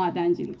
madencilik.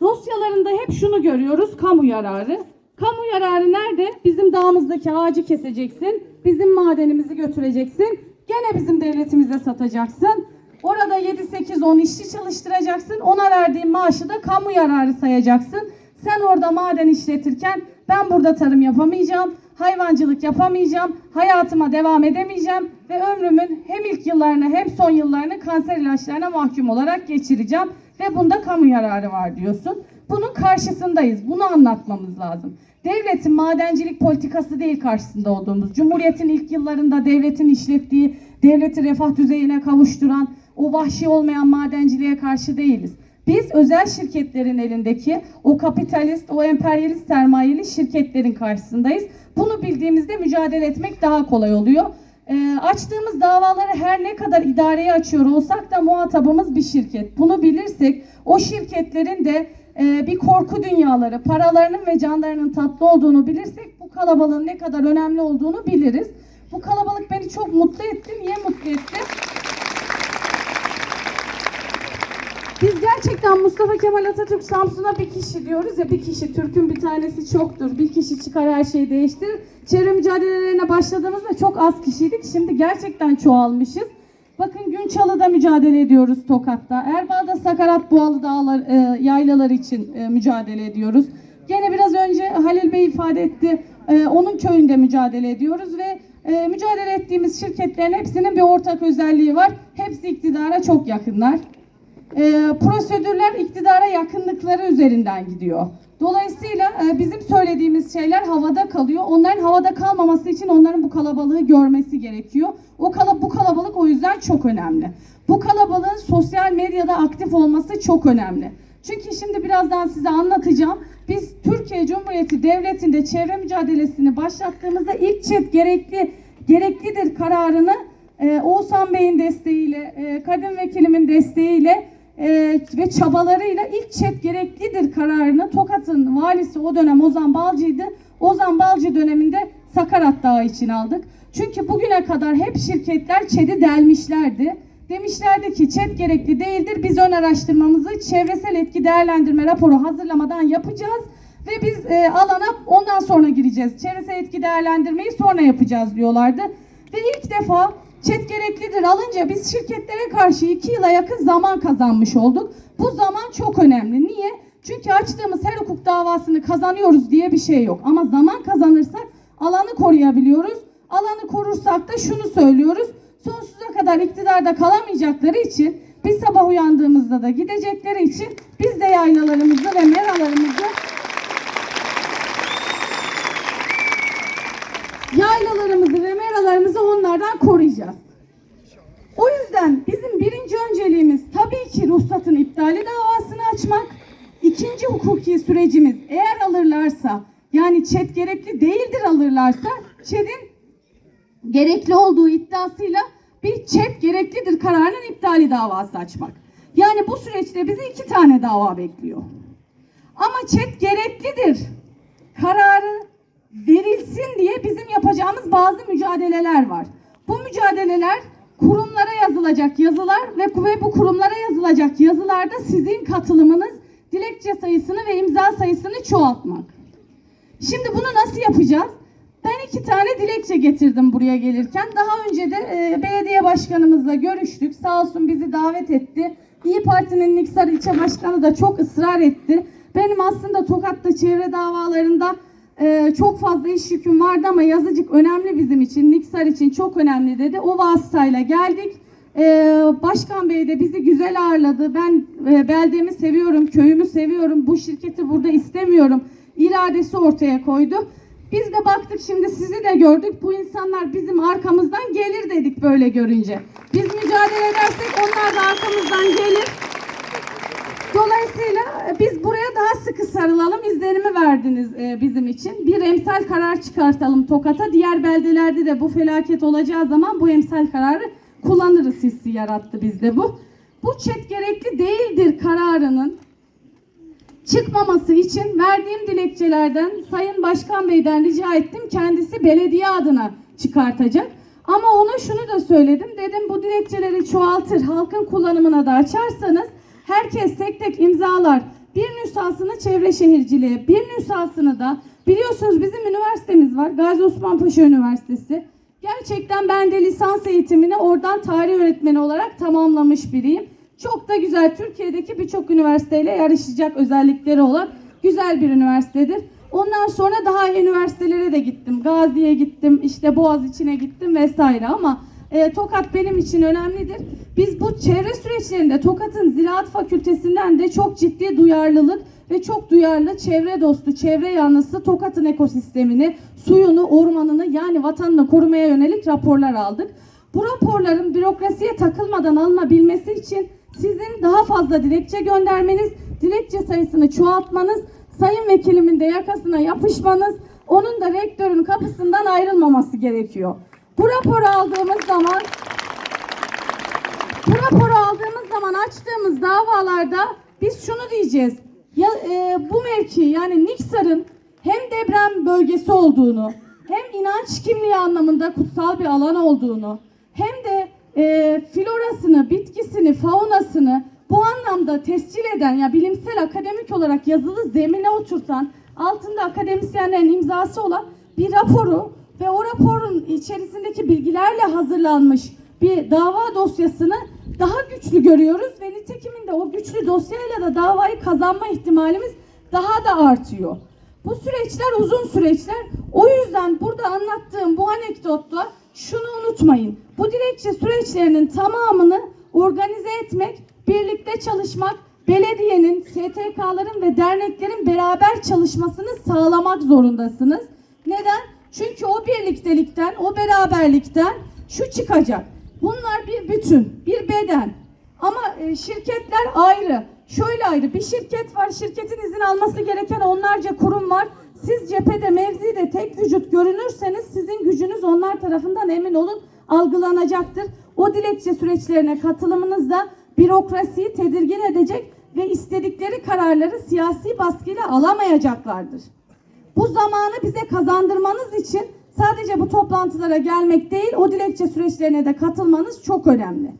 Dosyalarında hep şunu görüyoruz, kamu yararı. Kamu yararı nerede? Bizim dağımızdaki ağacı keseceksin, bizim madenimizi götüreceksin, gene bizim devletimize satacaksın. Orada 7-8-10 işçi çalıştıracaksın, ona verdiğin maaşı da kamu yararı sayacaksın. Sen orada maden işletirken ben burada tarım yapamayacağım, hayvancılık yapamayacağım, hayatıma devam edemeyeceğim ve ömrümün hem ilk yıllarını hem son yıllarını kanser ilaçlarına mahkum olarak geçireceğim ve bunda kamu yararı var diyorsun. Bunun karşısındayız. Bunu anlatmamız lazım. Devletin madencilik politikası değil karşısında olduğumuz. Cumhuriyetin ilk yıllarında devletin işlettiği, devleti refah düzeyine kavuşturan o vahşi olmayan madenciliğe karşı değiliz. Biz özel şirketlerin elindeki o kapitalist, o emperyalist sermayeli şirketlerin karşısındayız. Bunu bildiğimizde mücadele etmek daha kolay oluyor. Ee, açtığımız davaları her ne kadar idareye açıyor olsak da muhatabımız bir şirket. Bunu bilirsek o şirketlerin de e, bir korku dünyaları, paralarının ve canlarının tatlı olduğunu bilirsek bu kalabalığın ne kadar önemli olduğunu biliriz. Bu kalabalık beni çok mutlu etti. Niye mutlu etti? Biz gerçekten Mustafa Kemal Atatürk Samsun'a bir kişi diyoruz ya bir kişi Türk'ün bir tanesi çoktur. Bir kişi çıkar her şeyi değiştirir. Çevre mücadelelerine başladığımızda çok az kişiydik. Şimdi gerçekten çoğalmışız. Bakın Günçalı'da mücadele ediyoruz Tokat'ta. Erbaa'da Sakarat Boğalı Dağlar, e, yaylalar için e, mücadele ediyoruz. Gene biraz önce Halil Bey ifade etti. e, onun köyünde mücadele ediyoruz ve e, mücadele ettiğimiz şirketlerin hepsinin bir ortak özelliği var. Hepsi iktidara çok yakınlar e, prosedürler iktidara yakınlıkları üzerinden gidiyor. Dolayısıyla e, bizim söylediğimiz şeyler havada kalıyor. Onların havada kalmaması için onların bu kalabalığı görmesi gerekiyor. O kala, bu kalabalık o yüzden çok önemli. Bu kalabalığın sosyal medyada aktif olması çok önemli. Çünkü şimdi birazdan size anlatacağım. Biz Türkiye Cumhuriyeti Devleti'nde çevre mücadelesini başlattığımızda ilk çet gerekli gereklidir kararını e, Oğuzhan Bey'in desteğiyle, e, kadın vekilimin desteğiyle e, ve çabalarıyla ilk çet gereklidir kararını Tokat'ın valisi o dönem Ozan Balcı'ydı. Ozan Balcı döneminde Sakarat Dağı için aldık. Çünkü bugüne kadar hep şirketler ÇED'i delmişlerdi. Demişlerdi ki ÇED gerekli değildir. Biz ön araştırmamızı çevresel etki değerlendirme raporu hazırlamadan yapacağız. Ve biz e, alana ondan sonra gireceğiz. Çevresel etki değerlendirmeyi sonra yapacağız diyorlardı. Ve ilk defa çet gereklidir alınca biz şirketlere karşı iki yıla yakın zaman kazanmış olduk. Bu zaman çok önemli. Niye? Çünkü açtığımız her hukuk davasını kazanıyoruz diye bir şey yok. Ama zaman kazanırsak alanı koruyabiliyoruz. Alanı korursak da şunu söylüyoruz. Sonsuza kadar iktidarda kalamayacakları için biz sabah uyandığımızda da gidecekleri için biz de yaylalarımızı ve meralarımızı yaylalarımızı ve meralarımızı onlardan koruyacağız. O yüzden bizim birinci önceliğimiz tabii ki ruhsatın iptali davasını açmak. İkinci hukuki sürecimiz eğer alırlarsa yani ÇED gerekli değildir alırlarsa ÇED'in gerekli olduğu iddiasıyla bir ÇED gereklidir kararının iptali davası açmak. Yani bu süreçte bizi iki tane dava bekliyor. Ama ÇED gereklidir kararı verilsin diye bizim yapacağımız bazı mücadeleler var. Bu mücadeleler kurumlara yazılacak yazılar ve bu kurumlara yazılacak yazılarda sizin katılımınız, dilekçe sayısını ve imza sayısını çoğaltmak. Şimdi bunu nasıl yapacağız? Ben iki tane dilekçe getirdim buraya gelirken. Daha önce de e, belediye başkanımızla görüştük. Sağ olsun bizi davet etti. İyi Parti'nin Niksar ilçe başkanı da çok ısrar etti. Benim aslında Tokat'ta çevre davalarında e, çok fazla iş yüküm vardı ama yazıcık önemli bizim için. Niksar için çok önemli dedi. O vasıtayla geldik. E, Başkan Bey de bizi güzel ağırladı. Ben e, beldemi seviyorum, köyümü seviyorum. Bu şirketi burada istemiyorum. İradesi ortaya koydu. Biz de baktık şimdi sizi de gördük. Bu insanlar bizim arkamızdan gelir dedik böyle görünce. Biz mücadele edersek onlar da arkamızdan gelir. Dolayısıyla e, biz buraya daha sıkı sarılalım izlenimi verdiniz e, bizim için. Bir emsal karar çıkartalım Tokat'a. Diğer beldelerde de bu felaket olacağı zaman bu emsal kararı kullanırız hissi yarattı bizde bu. Bu çet gerekli değildir kararının çıkmaması için verdiğim dilekçelerden Sayın Başkan Bey'den rica ettim. Kendisi belediye adına çıkartacak. Ama ona şunu da söyledim. Dedim bu dilekçeleri çoğaltır, halkın kullanımına da açarsanız Herkes tek tek imzalar. Bir nüshasını çevre şehirciliğe, bir nüshasını da biliyorsunuz bizim üniversitemiz var. Gazi Osman Paşa Üniversitesi. Gerçekten ben de lisans eğitimini oradan tarih öğretmeni olarak tamamlamış biriyim. Çok da güzel. Türkiye'deki birçok üniversiteyle yarışacak özellikleri olan güzel bir üniversitedir. Ondan sonra daha üniversitelere de gittim. Gazi'ye gittim, işte Boğaziçi'ne gittim vesaire ama e, Tokat benim için önemlidir. Biz bu çevre süreçlerinde Tokat'ın Ziraat Fakültesinden de çok ciddi duyarlılık ve çok duyarlı çevre dostu, çevre yanlısı Tokat'ın ekosistemini, suyunu, ormanını yani vatanını korumaya yönelik raporlar aldık. Bu raporların bürokrasiye takılmadan alınabilmesi için sizin daha fazla dilekçe göndermeniz, dilekçe sayısını çoğaltmanız, sayın vekilimin de yakasına yapışmanız, onun da rektörün kapısından ayrılmaması gerekiyor. Bu raporu aldığımız zaman bu raporu aldığımız zaman açtığımız davalarda biz şunu diyeceğiz. Ya, e, bu mevki yani Niksar'ın hem deprem bölgesi olduğunu, hem inanç kimliği anlamında kutsal bir alan olduğunu, hem de e, florasını, bitkisini, faunasını bu anlamda tescil eden ya bilimsel akademik olarak yazılı zemine oturtan, altında akademisyenlerin imzası olan bir raporu ve o raporun içerisindeki bilgilerle hazırlanmış bir dava dosyasını daha güçlü görüyoruz ve nitekiminde o güçlü dosyayla da davayı kazanma ihtimalimiz daha da artıyor. Bu süreçler uzun süreçler. O yüzden burada anlattığım bu anekdotta şunu unutmayın. Bu dilekçe süreçlerinin tamamını organize etmek, birlikte çalışmak, belediyenin, STK'ların ve derneklerin beraber çalışmasını sağlamak zorundasınız. Neden? Çünkü o birliktelikten, o beraberlikten şu çıkacak. Bunlar bir bütün, bir beden. Ama e, şirketler ayrı. Şöyle ayrı. Bir şirket var. Şirketin izin alması gereken onlarca kurum var. Siz cephede, mevzide tek vücut görünürseniz sizin gücünüz onlar tarafından emin olun algılanacaktır. O dilekçe süreçlerine katılımınız da bürokrasiyi tedirgin edecek ve istedikleri kararları siyasi baskıyla alamayacaklardır. Bu zamanı bize kazandırmanız için sadece bu toplantılara gelmek değil, o dilekçe süreçlerine de katılmanız çok önemli.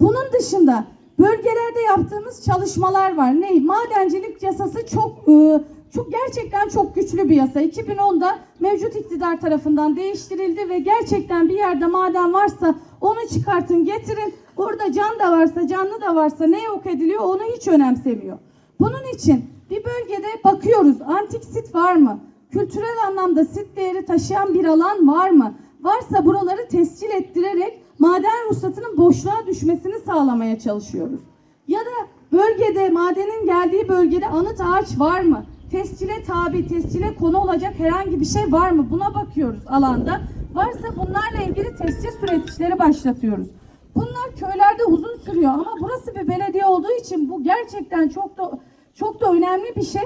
Bunun dışında bölgelerde yaptığımız çalışmalar var. Ne? Madencilik yasası çok e, çok gerçekten çok güçlü bir yasa. 2010'da mevcut iktidar tarafından değiştirildi ve gerçekten bir yerde maden varsa onu çıkartın, getirin. Orada can da varsa, canlı da varsa ne yok ediliyor onu hiç önemsemiyor. Bunun için bir bölgede bakıyoruz. Antik sit var mı? Kültürel anlamda sit değeri taşıyan bir alan var mı? Varsa buraları tescil ettirerek maden ruhsatının boşluğa düşmesini sağlamaya çalışıyoruz. Ya da bölgede madenin geldiği bölgede anıt ağaç var mı? Tescile tabi, tescile konu olacak herhangi bir şey var mı? Buna bakıyoruz alanda. Varsa bunlarla ilgili tescil süreçleri başlatıyoruz. Bunlar köylerde uzun sürüyor ama burası bir belediye olduğu için bu gerçekten çok da çok da önemli bir şey.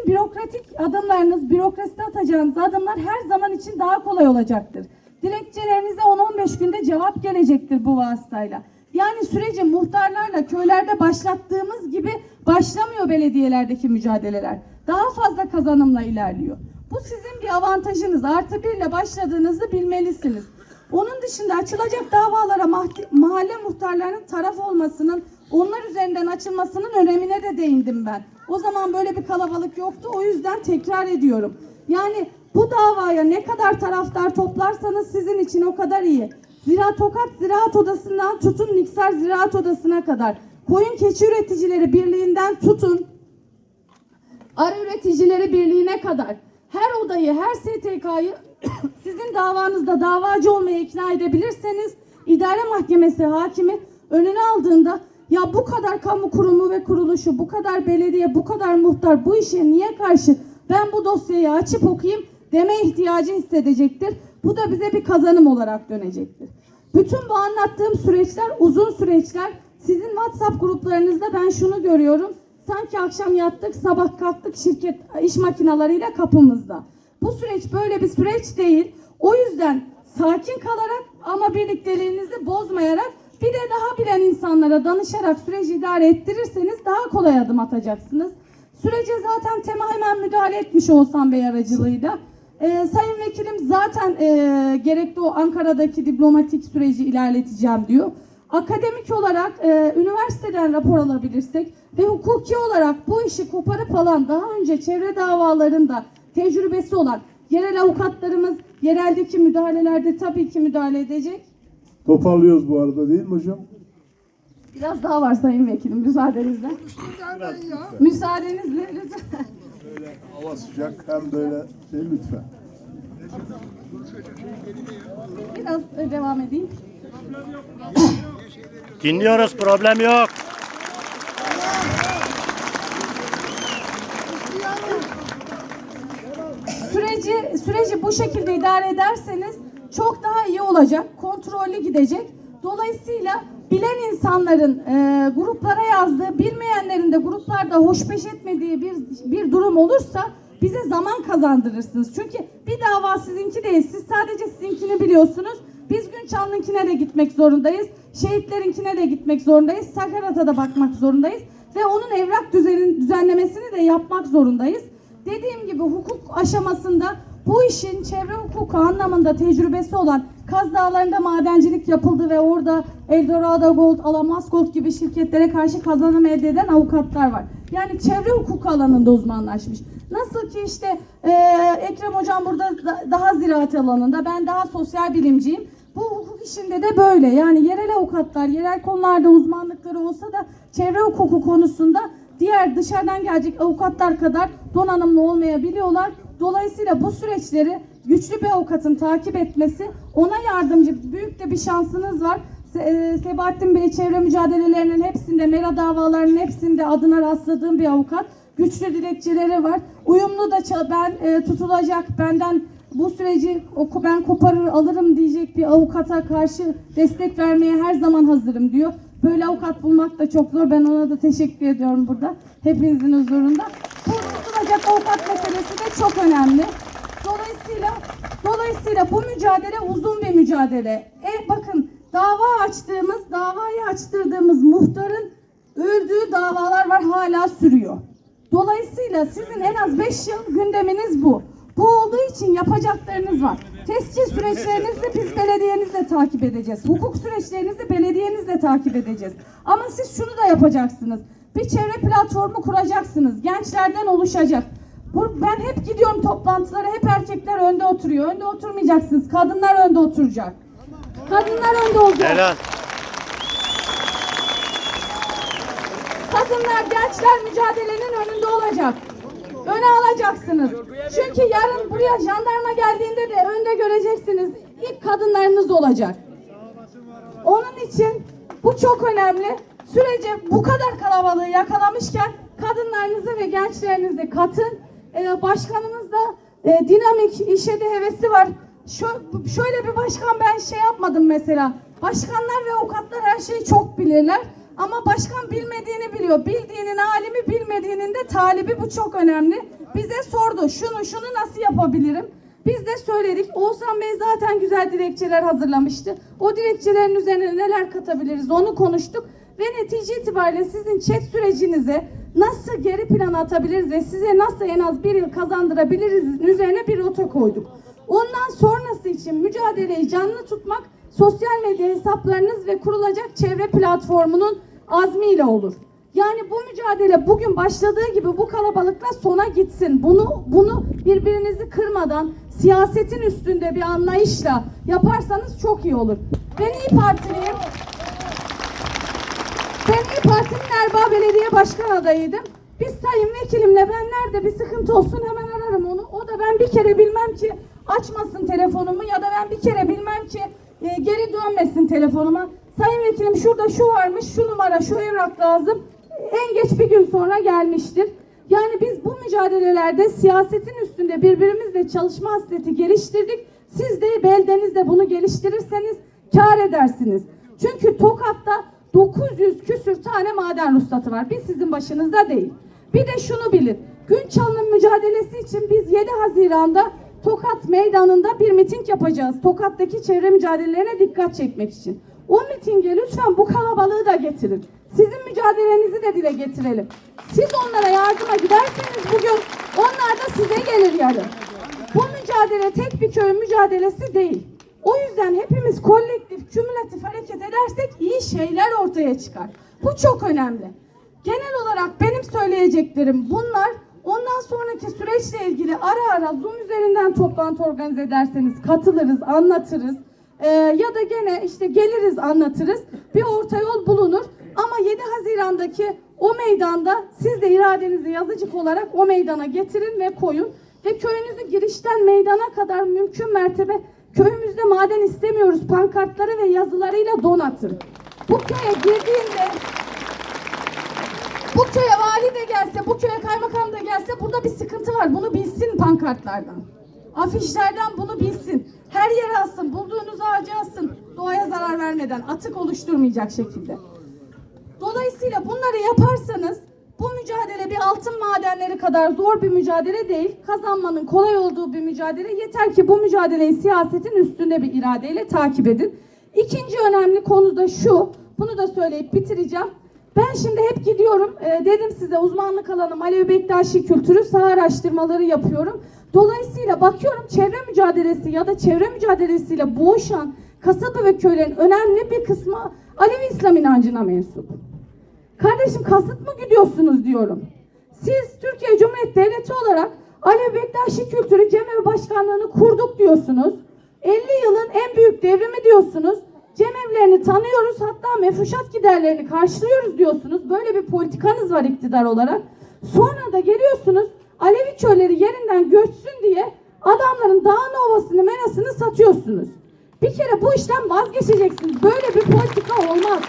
Sizin bürokratik adımlarınız, bürokraside atacağınız adımlar her zaman için daha kolay olacaktır. Dilekçelerinize 10-15 günde cevap gelecektir bu vasıtayla. Yani süreci muhtarlarla köylerde başlattığımız gibi başlamıyor belediyelerdeki mücadeleler. Daha fazla kazanımla ilerliyor. Bu sizin bir avantajınız. Artı birle başladığınızı bilmelisiniz. Onun dışında açılacak davalara mahalle muhtarlarının taraf olmasının, onlar üzerinden açılmasının önemine de değindim ben. O zaman böyle bir kalabalık yoktu. O yüzden tekrar ediyorum. Yani bu davaya ne kadar taraftar toplarsanız sizin için o kadar iyi. Zira Tokat Ziraat Odası'ndan tutun Niksar Ziraat Odası'na kadar. Koyun Keçi Üreticileri Birliği'nden tutun Arı Üreticileri Birliği'ne kadar her odayı, her STK'yı sizin davanızda davacı olmaya ikna edebilirseniz idare mahkemesi hakimi önüne aldığında ya bu kadar kamu kurumu ve kuruluşu, bu kadar belediye, bu kadar muhtar bu işe niye karşı ben bu dosyayı açıp okuyayım deme ihtiyacı hissedecektir. Bu da bize bir kazanım olarak dönecektir. Bütün bu anlattığım süreçler uzun süreçler. Sizin WhatsApp gruplarınızda ben şunu görüyorum. Sanki akşam yattık, sabah kalktık şirket iş makinalarıyla kapımızda. Bu süreç böyle bir süreç değil. O yüzden sakin kalarak ama birlikteliğinizi bozmayarak bir de daha bilen insanlara danışarak süreci idare ettirirseniz daha kolay adım atacaksınız. Sürece zaten tema hemen müdahale etmiş Oğuzhan Bey aracılığıyla. Ee, Sayın Vekilim zaten e, gerekli o Ankara'daki diplomatik süreci ilerleteceğim diyor. akademik olarak e, üniversiteden rapor alabilirsek ve hukuki olarak bu işi koparıp alan daha önce çevre davalarında tecrübesi olan yerel avukatlarımız yereldeki müdahalelerde tabii ki müdahale edecek. Toparlıyoruz bu arada değil mi hocam? Biraz daha var Sayın Vekilim müsaadenizle. Müsaadenizle lütfen. Böyle hava sıcak hem böyle şey lütfen. Biraz devam edeyim. Dinliyoruz problem yok. süreci süreci bu şekilde idare ederseniz çok daha iyi olacak. Kontrollü gidecek. Dolayısıyla bilen insanların e, gruplara yazdığı, bilmeyenlerin de gruplarda hoşbeş etmediği bir bir durum olursa bize zaman kazandırırsınız. Çünkü bir dava sizinki değil. Siz sadece sizinkini biliyorsunuz. Biz Günçanlı'nkine de gitmek zorundayız. Şehitlerinkine de gitmek zorundayız. Sakarat'a da bakmak zorundayız. Ve onun evrak düzenin, düzenlemesini de yapmak zorundayız. Dediğim gibi hukuk aşamasında bu işin çevre hukuku anlamında tecrübesi olan Kaz Dağları'nda madencilik yapıldı ve orada Eldorado Gold, Alamas Gold gibi şirketlere karşı kazanım elde eden avukatlar var. Yani çevre hukuku alanında uzmanlaşmış. Nasıl ki işte e, Ekrem Hocam burada da- daha ziraat alanında, ben daha sosyal bilimciyim. Bu hukuk işinde de böyle. Yani yerel avukatlar, yerel konularda uzmanlıkları olsa da çevre hukuku konusunda diğer dışarıdan gelecek avukatlar kadar donanımlı olmayabiliyorlar. Dolayısıyla bu süreçleri güçlü bir avukatın takip etmesi ona yardımcı büyük de bir şansınız var. Se- e, Sebahattin Bey çevre mücadelelerinin hepsinde, mera davalarının hepsinde adına rastladığım bir avukat. Güçlü dilekçeleri var. Uyumlu da ben e, tutulacak, benden bu süreci oku ben koparır alırım diyecek bir avukata karşı destek vermeye her zaman hazırım diyor. Böyle avukat bulmak da çok zor. Ben ona da teşekkür ediyorum burada. Hepinizin huzurunda. Tutulacak avukat meselesi de çok önemli. Dolayısıyla dolayısıyla bu mücadele uzun bir mücadele. E bakın dava açtığımız, davayı açtırdığımız muhtarın öldüğü davalar var hala sürüyor. Dolayısıyla sizin en az 5 yıl gündeminiz bu. Bu olduğu için yapacaklarınız var. Tescil süreçlerinizi biz belediyenizle takip edeceğiz. Hukuk süreçlerinizi belediyenizle takip edeceğiz. Ama siz şunu da yapacaksınız. Bir çevre platformu kuracaksınız. Gençlerden oluşacak. Ben hep gidiyorum toplantılara. Hep erkekler önde oturuyor. Önde oturmayacaksınız. Kadınlar önde oturacak. Kadınlar önde olacak. Helal. Kadınlar, gençler mücadelenin önünde olacak. Öne alacaksınız. Çünkü yarın buraya jandarma geldiğinde de önde göreceksiniz. İlk kadınlarınız olacak. Onun için bu çok önemli. Sürece bu kadar kalabalığı yakalamışken kadınlarınızı ve gençlerinizi katın. Ee, başkanımız da e, dinamik, işe de hevesi var. Şö- şöyle bir başkan ben şey yapmadım mesela. Başkanlar ve avukatlar her şeyi çok bilirler. Ama başkan bilmediğini biliyor. Bildiğinin alimi, bilmediğinin de talibi bu çok önemli. Bize sordu şunu şunu nasıl yapabilirim? Biz de söyledik. Oğuzhan Bey zaten güzel dilekçeler hazırlamıştı. O dilekçelerin üzerine neler katabiliriz onu konuştuk. Ve netice itibariyle sizin chat sürecinize nasıl geri plana atabiliriz ve size nasıl en az bir yıl kazandırabiliriz üzerine bir rota koyduk. Ondan sonrası için mücadeleyi canlı tutmak sosyal medya hesaplarınız ve kurulacak çevre platformunun azmiyle olur. Yani bu mücadele bugün başladığı gibi bu kalabalıkla sona gitsin. Bunu bunu birbirinizi kırmadan siyasetin üstünde bir anlayışla yaparsanız çok iyi olur. Ben İyi Partiliyim. İyi Parti'nin Erbaa Belediye Başkan adayıydım. Biz sayın vekilimle ben nerede bir sıkıntı olsun hemen ararım onu. O da ben bir kere bilmem ki açmasın telefonumu ya da ben bir kere bilmem ki e, geri dönmesin telefonuma. Sayın vekilim şurada şu varmış, şu numara, şu evrak lazım. En geç bir gün sonra gelmiştir. Yani biz bu mücadelelerde siyasetin üstünde birbirimizle çalışma hasreti geliştirdik. Siz de beldenizde bunu geliştirirseniz kar edersiniz. Çünkü Tokat'ta 900 küsür tane maden ruhsatı var. Biz sizin başınızda değil. Bir de şunu bilin. Günçal'ın mücadelesi için biz 7 Haziran'da Tokat Meydanı'nda bir miting yapacağız. Tokat'taki çevre mücadelelerine dikkat çekmek için. O mitinge lütfen bu kalabalığı da getirin. Sizin mücadelenizi de dile getirelim. Siz onlara yardıma giderseniz bugün onlar da size gelir yarın. Bu mücadele tek bir köyün mücadelesi değil. O yüzden hepimiz kolektif, kümülatif hareket edersek iyi şeyler ortaya çıkar. Bu çok önemli. Genel olarak benim söyleyeceklerim bunlar. Ondan sonraki süreçle ilgili ara ara Zoom üzerinden toplantı organize ederseniz katılırız, anlatırız. Ee, ya da gene işte geliriz anlatırız. Bir orta yol bulunur. Ama 7 Haziran'daki o meydanda siz de iradenizi yazıcık olarak o meydana getirin ve koyun. Ve köyünüzü girişten meydana kadar mümkün mertebe köyümüzde maden istemiyoruz pankartları ve yazılarıyla donatın. Bu köye girdiğinde bu köye vali de gelse, bu köye kaymakam da gelse burada bir sıkıntı var. Bunu bilsin pankartlardan. Afişlerden bunu bilsin. Her yere asın, bulduğunuz ağaca asın. Doğaya zarar vermeden, atık oluşturmayacak şekilde. Dolayısıyla bunları yaparsanız bu mücadele bir altın madenleri kadar zor bir mücadele değil. Kazanmanın kolay olduğu bir mücadele. Yeter ki bu mücadeleyi siyasetin üstünde bir iradeyle takip edin. İkinci önemli konu da şu. Bunu da söyleyip bitireceğim. Ben şimdi hep gidiyorum. Ee, dedim size uzmanlık alanım Alevi Bektaşi kültürü saha araştırmaları yapıyorum. Dolayısıyla bakıyorum çevre mücadelesi ya da çevre mücadelesiyle boğuşan kasaba ve köylerin önemli bir kısmı Alevi İslam inancına mensup. Kardeşim kasıt mı gidiyorsunuz diyorum. Siz Türkiye Cumhuriyeti Devleti olarak Alevi Bektaşi Kültürü Cemevi Başkanlığı'nı kurduk diyorsunuz. 50 yılın en büyük devrimi diyorsunuz. Cemevlerini tanıyoruz hatta mefuşat giderlerini karşılıyoruz diyorsunuz. Böyle bir politikanız var iktidar olarak. Sonra da geliyorsunuz Alevi köyleri yerinden göçsün diye adamların dağın ovasını merasını satıyorsunuz. Bir kere bu işten vazgeçeceksiniz. Böyle bir politika olmaz.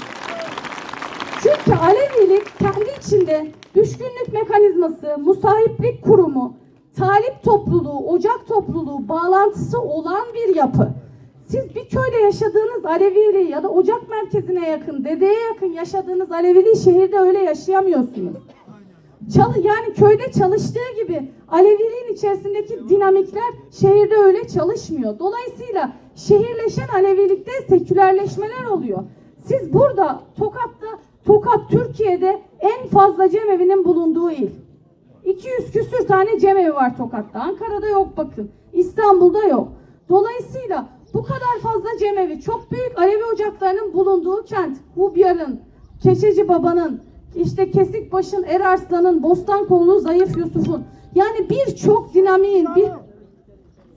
Çünkü Alevilik kendi içinde düşkünlük mekanizması, musahiplik kurumu, talip topluluğu, ocak topluluğu bağlantısı olan bir yapı. Siz bir köyde yaşadığınız Aleviliği ya da ocak merkezine yakın, dedeye yakın yaşadığınız Aleviliği şehirde öyle yaşayamıyorsunuz. Çalı, yani köyde çalıştığı gibi Aleviliğin içerisindeki dinamikler şehirde öyle çalışmıyor. Dolayısıyla şehirleşen Alevilikte sekülerleşmeler oluyor. Siz burada Tokat'ta, Tokat Türkiye'de en fazla cemevinin bulunduğu il. 200 küsür tane cemevi var Tokat'ta. Ankara'da yok bakın. İstanbul'da yok. Dolayısıyla bu kadar fazla cemevi, çok büyük Alevi ocaklarının bulunduğu kent, Hubyar'ın, Keçeci Baba'nın, işte Kesikbaş'ın, Erarslan'ın, Bostankollu, Zayıf Yusuf'un yani birçok dinamiğin, bir,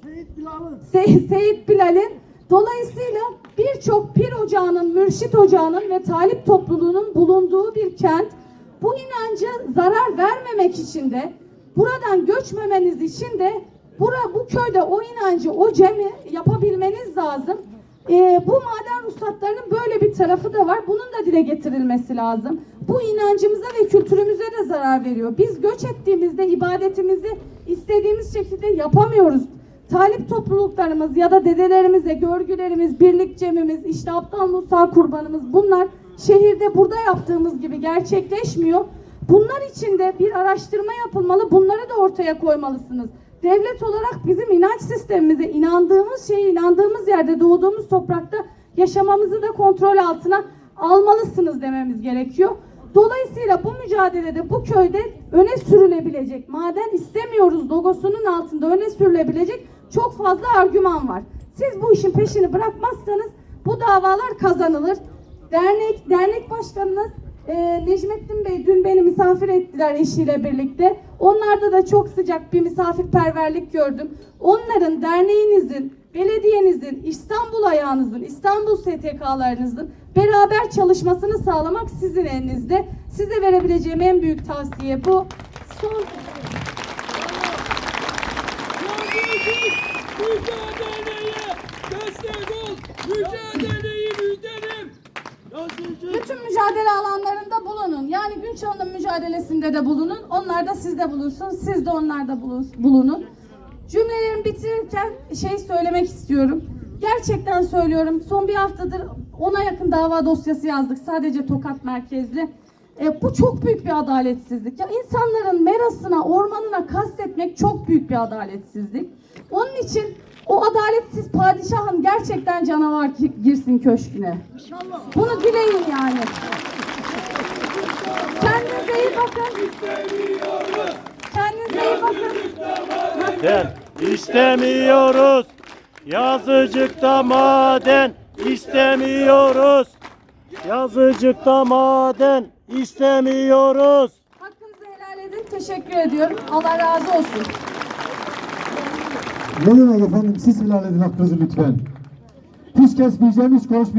Seyit Bilal'ın. Se- Seyit Bilal'in dolayısıyla birçok pir ocağının, mürşit ocağının ve talip topluluğunun bulunduğu bir kent. Bu inanca zarar vermemek için de buradan göçmemeniz için de bura, bu köyde o inancı, o cemi yapabilmeniz lazım. Ee, bu maden ruhsatlarının böyle bir tarafı da var. Bunun da dile getirilmesi lazım. Bu inancımıza ve kültürümüze de zarar veriyor. Biz göç ettiğimizde ibadetimizi istediğimiz şekilde yapamıyoruz. Talip topluluklarımız ya da dedelerimize görgülerimiz, birlik cemimiz, işte Aptal Musa kurbanımız bunlar şehirde burada yaptığımız gibi gerçekleşmiyor. Bunlar için de bir araştırma yapılmalı. Bunları da ortaya koymalısınız. Devlet olarak bizim inanç sistemimize inandığımız şeyi inandığımız yerde doğduğumuz toprakta yaşamamızı da kontrol altına almalısınız dememiz gerekiyor. Dolayısıyla bu mücadelede bu köyde öne sürülebilecek, maden istemiyoruz logosunun altında öne sürülebilecek çok fazla argüman var. Siz bu işin peşini bırakmazsanız bu davalar kazanılır. Dernek dernek başkanınız e, Necmettin Bey dün beni misafir ettiler eşiyle birlikte. Onlarda da çok sıcak bir misafirperverlik gördüm. Onların derneğinizin, belediyenizin, İstanbul ayağınızın, İstanbul STK'larınızın beraber çalışmasını sağlamak sizin elinizde. Size verebileceğim en büyük tavsiye bu. Son Mücadeleye destek ol. Mücadeleyi. Yazıcı. bütün mücadele alanlarında bulunun. Yani gün mücadelesinde de bulunun. Onlar da sizde bulunsun. Siz de onlarda bulun- bulunun. Cümlelerimi bitirirken şey söylemek istiyorum. Gerçekten söylüyorum. Son bir haftadır ona yakın dava dosyası yazdık. Sadece Tokat merkezli. E, bu çok büyük bir adaletsizlik. Ya insanların merasına, ormanına kastetmek çok büyük bir adaletsizlik. Onun için o adaletsiz padişahın gerçekten canavar girsin köşküne. Bunu dileyin yani. Kendinize iyi bakın. Kendinize iyi bakın. Gel. İstemiyoruz. Yazıcıkta maden istemiyoruz. Yazıcıkta maden istemiyoruz. Hakkınızı helal edin. Teşekkür ediyorum. Allah razı olsun. Ne demek efendim? Siz helal edin hakkınızı lütfen. Hiç kesmeyeceğim, hiç konuşmayacağım.